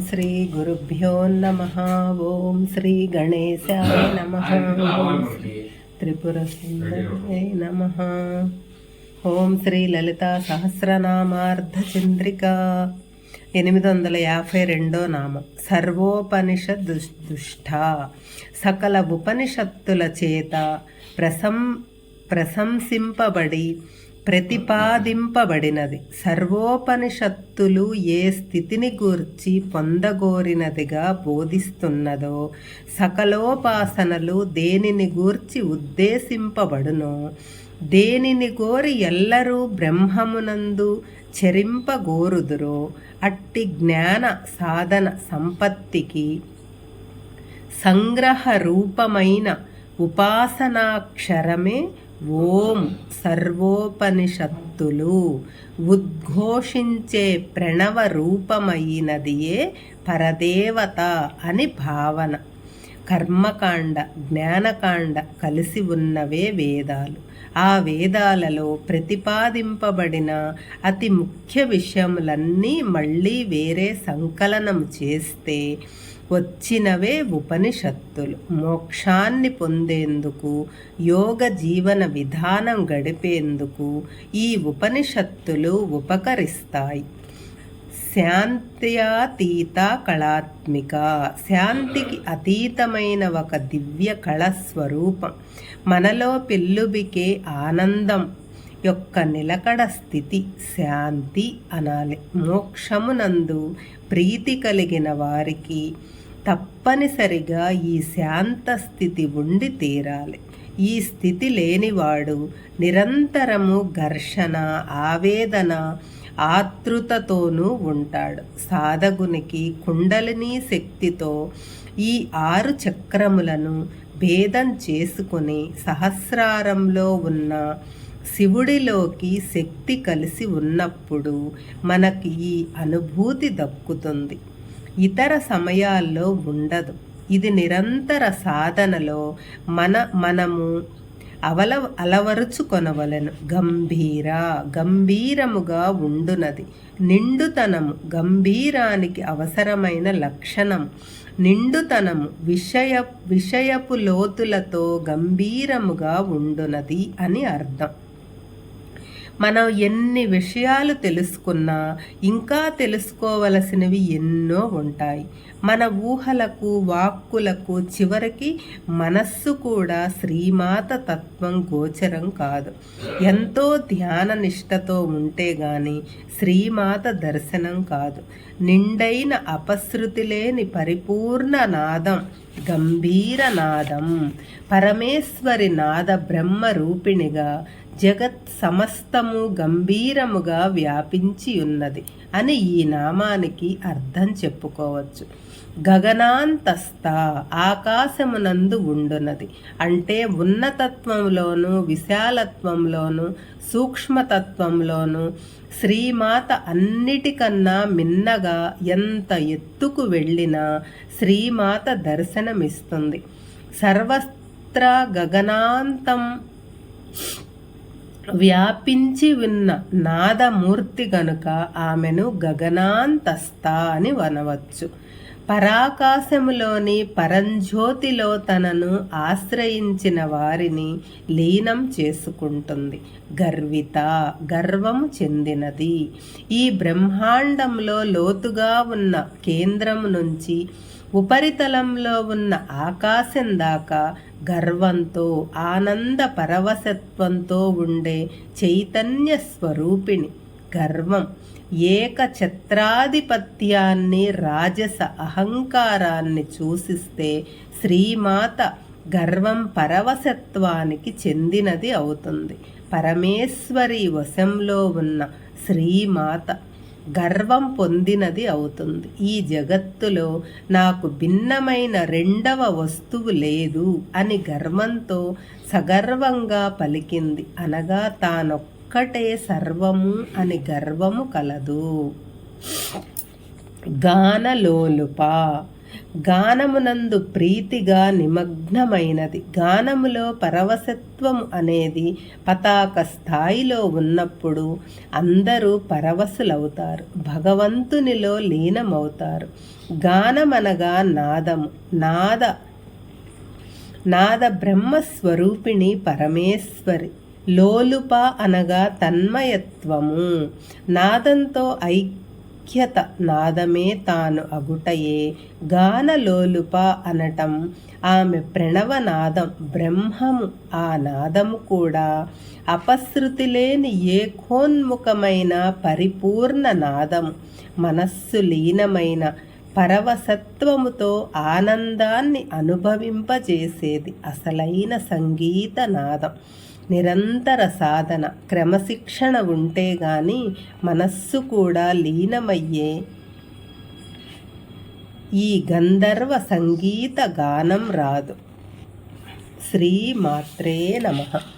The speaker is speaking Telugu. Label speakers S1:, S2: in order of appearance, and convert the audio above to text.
S1: శ్రీ గురుభ్యో నమ. ఓం శ్రీ గణేశాయ నమ. త్రిపుర సుందరే నమ. ఓం శ్రీ లలిత సహస్రనామార్ధచంద్రిక. ఎనిమిది వందల యాభై రెండో నామం. సర్వోపనిషద్ దుష్ట. సకల ఉపనిషత్తుల చేత ప్రసం ప్రశంసింపబడి ప్రతిపాదింపబడినది. సర్వోపనిషత్తులు ఏ స్థితిని గూర్చి పొందగోరినదిగా బోధిస్తున్నదో సకలోపాసనలు దేనిని గూర్చి ఉద్దేశింపబడునో దేనిని కోరి ఎల్లరూ బ్రహ్మమునందు చెరింపగోరుదురో అట్టి జ్ఞాన సాధన సంపత్తికి సంగ్రహ రూపమైన ఉపాసనాక్షరమే ఓం సర్వోపనిషత్తులు ఉద్ఘోషించే ప్రణవ రూపమైనదియే పరదేవత అని భావన. కర్మకాండ జ్ఞానకాండ కలిసి ఉన్నవే వేదాలు. ఆ వేదాలలో ప్రతిపాదింపబడిన అతి ముఖ్య విషయములన్నీ మళ్ళీ వేరే సంకలనం చేస్తే వచ్చినవే ఉపనిషత్తులు. మోక్షాన్ని పొందేందుకు యోగ జీవన విధానం గడిపేందుకు ఈ ఉపనిషత్తులు ఉపకరిస్తాయి. శాంత్యాతీత కళాత్మిక శాంతికి అతీతమైన ఒక దివ్య కళ స్వరూపం మనలో పెళ్ళుబికే ఆనందం యొక్క నిలకడ స్థితి శాంతి అనాలి. మోక్షమునందు ప్రీతి కలిగిన వారికి తప్పనిసరిగా ఈ శాంత స్థితి ఉండి తీరాలి. ఈ స్థితి లేనివాడు నిరంతరము ఘర్షణ ఆవేదన ఆతృతతోనూ ఉంటాడు. సాధకునికి కుండలిని శక్తితో ఈ ఆరు చక్రములను భేదం చేసుకుని సహస్రారంలో ఉన్న శివుడిలోకి శక్తి కలిసి ఉన్నప్పుడు మనకి ఈ అనుభూతి దక్కుతుంది. ఇతర సమయాల్లో ఉండదు. ఇది నిరంతర సాధనలో మన మనము అవల అలవరుచుకొనవలను గంభీర గంభీరముగా ఉండునది. నిండుతనము గంభీరానికి అవసరమైన లక్షణం నిండుతనము విషయ విషయపు లోతులతో గంభీరముగా ఉండునది అని అర్థం. మనం ఎన్ని విషయాలు తెలుసుకున్నా ఇంకా తెలుసుకోవలసినవి ఎన్నో ఉంటాయి. మన ఊహలకు వాక్కులకు చివరికి మనస్సు కూడా శ్రీమాత తత్వం గోచరం కాదు. ఎంతో ధ్యాన నిష్టతో ఉంటే గాని శ్రీమాత దర్శనం కాదు. నిండైన అపశృతి లేని పరిపూర్ణ నాదం గంభీర నాదం పరమేశ్వరి నాద బ్రహ్మ రూపిణిగా జగత్ సమస్తము గంభీరముగా వ్యాపించి ఉన్నది అని ఈ నామానికి అర్థం చెప్పుకోవచ్చు. గగనాంతస్థ ఆకాశమునందు ఉండునది. అంటే ఉన్నతత్వంలోను విశాలత్వంలోను సూక్ష్మతత్వంలోను శ్రీమాత అన్నిటికన్నా మిన్నగా ఎంత ఎత్తుకు వెళ్ళినా శ్రీమాత దర్శనమిస్తుంది. సర్వత్ర గగనాంతం వ్యాపించి ఉన్న నాదమూర్తి గనుక ఆమెను గగనాంతస్థ అని వనవచ్చు. పరాకాశములోని పరంజ్యోతిలో తనను ఆశ్రయించిన వారిని లీనం చేసుకుంటుంది. గర్విత గర్వము చెందినది. ఈ బ్రహ్మాండంలో లోతుగా ఉన్న కేంద్రము నుంచి ఉపరితలంలో ఉన్న ఆకాశం దాకా గర్వంతో ఆనంద పరవశత్వంతో ఉండే చైతన్య స్వరూపిణి. గర్వం. ఏకఛత్రాధిపత్యాన్ని రాజస అహంకారాన్ని చూసిస్తే శ్రీమాత గర్వం పరవశత్వానికి చెందినది అవుతుంది. పరమేశ్వరి వశంలో ఉన్న శ్రీమాత గర్వం పొందినది అవుతుంది. ఈ జగత్తులో నాకు భిన్నమైన రెండవ వస్తువు లేదు అని గర్వంతో సగర్వంగా పలికింది. అనగా తానొక్క ఒక్కటే సర్వము అని గర్వము కలదు. గానలోలుప గానమునందు ప్రీతిగా నిమగ్నమైనది. గానములో పరవశత్వం అనేది పతాక స్థాయిలో ఉన్నప్పుడు అందరూ పరవశులవుతారు. భగవంతునిలో లీనమవుతారు. గానమనగా నాదము. నాద నాద బ్రహ్మస్వరూపిణి పరమేశ్వరి. లోలుప అనగా తన్మయత్వము. నాదంతో ఐక్యత నాదమే తాను అగుటయే. గానలోలుప అనటం ఆమె ప్రణవనాదం బ్రహ్మము ఆ నాదము కూడా. అపశృతి లేని ఏకోన్ముఖమైన పరిపూర్ణ నాదము మనస్సు లీనమైన పరవసత్వముతో ఆనందాన్ని అనుభవింపజేసేది అసలైన సంగీత నాదం. నిరంతర సాధన క్రమశిక్షణ ఉంటే గాని మనస్సు కూడా లీనమయ్యే ఈ గంధర్వ సంగీత గానం రాదు. శ్రీమాత్రే నమః.